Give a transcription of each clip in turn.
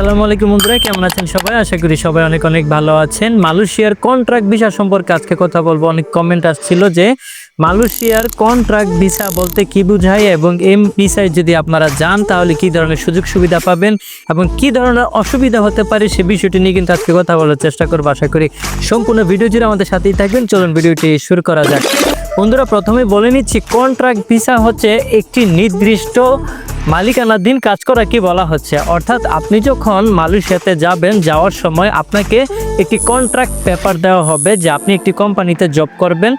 আসসালামু আলাইকুম বন্ধুরা, কেমন আছেন সবাই? আশা করি সবাই অনেক অনেক ভালো আছেন। মালয়েশিয়ার কন্ট্রাক্ট ভিসা সম্পর্কে আজকে কথা বলব। অনেক কমেন্ট আসছিল যে মালয়েশিয়ার কন্ট্রাক্ট ভিসা বলতে কি বোঝায় এবং এম ভিসায় যদি আপনারা যান, তাহলে কি ধরনের সুযোগ সুবিধা পাবেন এবং কি ধরনের অসুবিধা হতে পারে সে বিষয়টি নিয়ে কিন্তু আজকে কথা বলার চেষ্টা করব। আশা করি সম্পূর্ণ ভিডিও জুড়ে আমাদের সাথেই থাকবেন। চলুন ভিডিওটি শুরু করা যাক। বন্ধুরা প্রথমে বলে নিচ্ছি কন্ট্রাক্ট ভিসা হচ্ছে একটি নির্দিষ্ট মালিকানাধীন কাজ করা কি বলা হচ্ছে? অর্থাৎ আপনি যখন মালয়েশিয়াতে যাবেন, যাওয়ার সময় আপনাকে একটি কন্ট্রাক্ট পেপার দেওয়া হবে যে আপনি একটি কোম্পানিতে জব করবেন।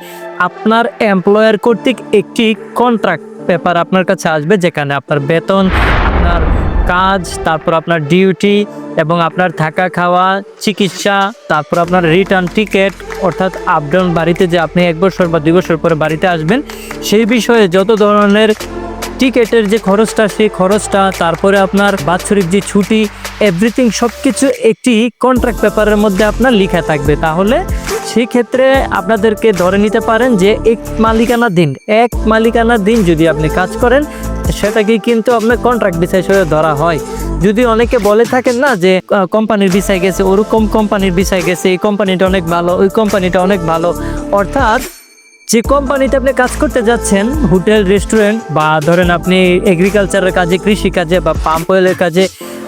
আপনার এমপ্লয়ার কর্তৃক একটি কন্ট্রাক্ট পেপার আপনার কাছে আসবে, যেখানে আপনার বেতন, আপনার কাজ, তারপর আপনার ডিউটি এবং আপনার থাকা খাওয়া, চিকিৎসা, তারপর আপনার রিটার্ন টিকিট অর্থাৎ আপডাউন বাড়িতে যে আপনি এক বছর বা দুই বছর পরে বাড়িতে আসবেন, সেই বিষয়ে যত ধরনের টিকেটের যে খরচটা, সেই খরচটা, তারপরে আপনার বাৎসরিক যে ছুটি এভরিথিং সব কিছু একটি কন্ট্রাক্ট পেপারের মধ্যে আপনার লেখা থাকবে। তাহলে সেই ক্ষেত্রে আপনাদেরকে ধরে নিতে পারেন যে এক মালিকানা দিন এক মালিকানা দিন যদি আপনি কাজ করেন সেটাকে কিন্তু আপনার কন্ট্রাক্ট বিষয় হিসেবে ধরা হয়। যদি অনেকে বলে থাকেন না যে কোম্পানির বিষয় গেছে, ওরকম কোম্পানির বিষয় গেছে, এই কোম্পানিটা অনেক ভালো, ওই কোম্পানিটা অনেক ভালো। অর্থাৎ, যে কোম্পানিতে আপনি কাজ করতে যাচ্ছেন, হোটেল রেস্টুরেন্ট বা ধরেন আপনি এগ্রিকালচারের কাজে কৃষি কাজে বা পাম্প অয়েলের কাজে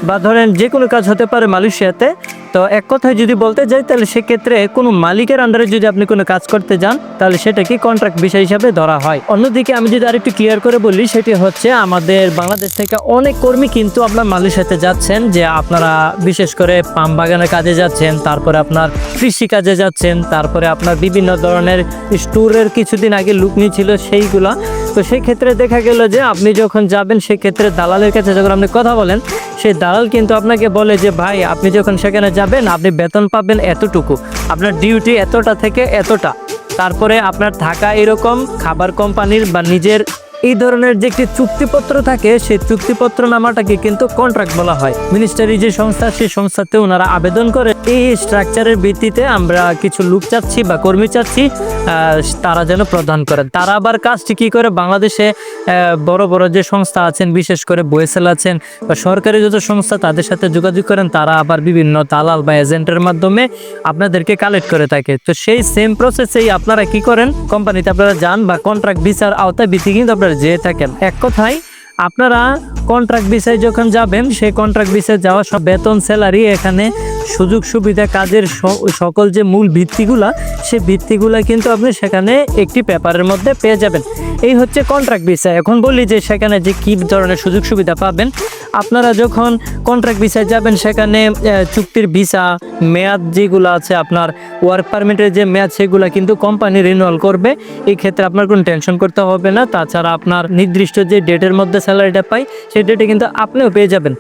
বা ধরেন যে কোনো কাজ হতে পারে মালয়েশিয়াতে তো এক কথায় যদি বলতে যাই, তাহলে সেক্ষেত্রে কোনো মালিকের আন্ডারে যদি আপনি কোনো কাজ করতে যান, তাহলে সেটাকে কন্ট্রাক্ট বিষয় হিসাবে ধরা হয়। অন্যদিকে আমি যদি আরেকটু ক্লিয়ার করে বলি, সেটি হচ্ছে আমাদের বাংলাদেশ থেকে অনেক কর্মী কিন্তু আপনার মালয়েশিয়াতে যাচ্ছেন, যে আপনারা বিশেষ করে পাম বাগানের কাজে যাচ্ছেন, তারপরে আপনার কৃষি কাজে যাচ্ছেন, তারপরে আপনার বিভিন্ন ধরনের স্টোরের কিছুদিন আগে লুক নিয়েছিল সেইগুলা। তো সেই ক্ষেত্রে দেখা গেল যে আপনি যখন যাবেন, সেক্ষেত্রে দালালের কাছে যখন আপনি কথা বলেন সেই দালাল কিন্তু আপনাকে বলে যে, ভাই, আপনি যখন সেখানে যাবেন, আপনি বেতন পাবেন এতটুকু। আপনার ডিউটি এতটা থেকে এতটা। তারপরে আপনার থাকা এরকম খাবার কোম্পানির বা নিজের এই ধরনের যে একটি চুক্তিপত্র থাকে, সেই চুক্তিপত্র নামাটাকে কিন্তু কন্ট্রাক্ট বলা হয়। মিনিস্টারি যে সংস্থা, সেই সংস্থাতে ওনারা আবেদন করে। এই স্ট্রাকচারের ভিত্তিতে আমরা কিছু লোক চাচ্ছি বা কর্মী চাচ্ছি তারা যেন প্রদান করেন। তারা আবার কাজটি কি করে? বাংলাদেশে বড় বড় যে সংস্থা আছেন, বিশেষ করে বয়েসেল আছেন বা সরকারি যত সংস্থা তাদের সাথে যোগাযোগ করেন, তারা আবার বিভিন্ন দালাল বা এজেন্টের মাধ্যমে আপনাদেরকে কালেক্ট করে থাকে। তো সেই সেম প্রসেসেই আপনারা কি করেন? কোম্পানিতে আপনারা যান বা কন্ট্রাক্ট ভিসার আওতায় ভিত্তি কিন্তু আপনারা যেয়ে থাকেন। এক কথায়, আপনারা কন্ট্রাক্ট বিষয়ে যখন যাবেন, সেই কন্ট্রাক্ট বিষয়ে যাওয়া সব বেতন স্যালারি এখানে সুযোগ সুবিধা কাজের সকল যে মূল ভিত্তিগুলা, সে ভিত্তিগুলা কিন্তু আপনি সেখানে একটি পেপারের মধ্যে পেয়ে যাবেন। এই হচ্ছে কন্ট্রাক্ট বিষয় এখন বলি যে সেখানে যে কী ধরনের সুযোগ সুবিধা পাবেন, আপনারা যখন কন্ট্রাক্ট ভিসায় যাবেন, সেখানে চুক্তির ভিসা মেয়াদ যেগুলো আছে আপনার ওয়ার্ক পারমিটের যে মেয়াদ, সেগুলো কিন্তু কোম্পানি রিনুয়াল করবে। এই ক্ষেত্রে আপনার কোনো টেনশন করতে হবে না। তাছাড়া আপনার নির্দিষ্ট যে ডেটের মধ্যে স্যালারিটা পাই, সেই ডেটে কিন্তু আপনিও পেয়ে যাবেন।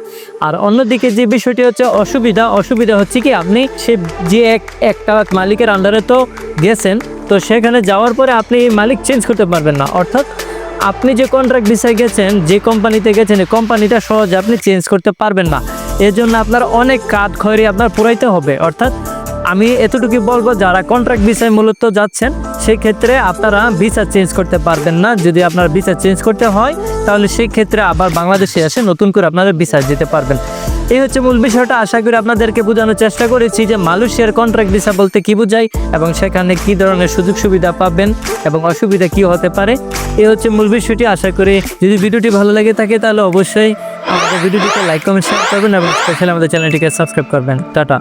আর অন্যদিকে যে বিষয়টি হচ্ছে অসুবিধা অসুবিধা হচ্ছে কি, আপনি সে যে এক, একটা মালিকের আন্ডারে তো গেছেন, তো সেখানে যাওয়ার পরে আপনি মালিক চেঞ্জ করতে পারবেন না। অর্থাৎ আপনি যে কন্ট্রাক্ট ভিসায় গেছেন, যে কোম্পানিতে গেছেন, এই কোম্পানিটা সহজে আপনি চেঞ্জ করতে পারবেন না। এর জন্য আপনার অনেক কাঠ খয়রি আপনার পুরাইতে হবে। অর্থাৎ আমি এতটুকু বলব, যারা কন্ট্রাক্ট ভিসায় মূলত যাচ্ছেন সেই ক্ষেত্রে আপনারা ভিসা চেঞ্জ করতে পারবেন না। যদি আপনার ভিসা চেঞ্জ করতে হয়, তাহলে সেই ক্ষেত্রে আবার বাংলাদেশে এসে নতুন করে আপনারা ভিসা দিতে পারবেন। এই হচ্ছে মূল বিষয়টা। আশা করি আপনাদেরকে বোঝানোর চেষ্টা করেছি যে মালয়েশিয়ার কন্ট্রাক্ট ভিসা বলতে কি বোঝায় এবং সেখানে কি ধরনের সুযোগ সুবিধা পাবেন এবং অসুবিধা কি হতে পারে। এই হচ্ছে মূল বিষয়টি। আশা করি যদি ভিডিওটি ভালো লাগে থাকে তাহলে অবশ্যই আমাদের ভিডিওটিকে লাইক কমেন্ট শেয়ার করবেন এবং স্পেশালি আমাদের চ্যানেলটিকে সাবস্ক্রাইব করবেন। টাটা।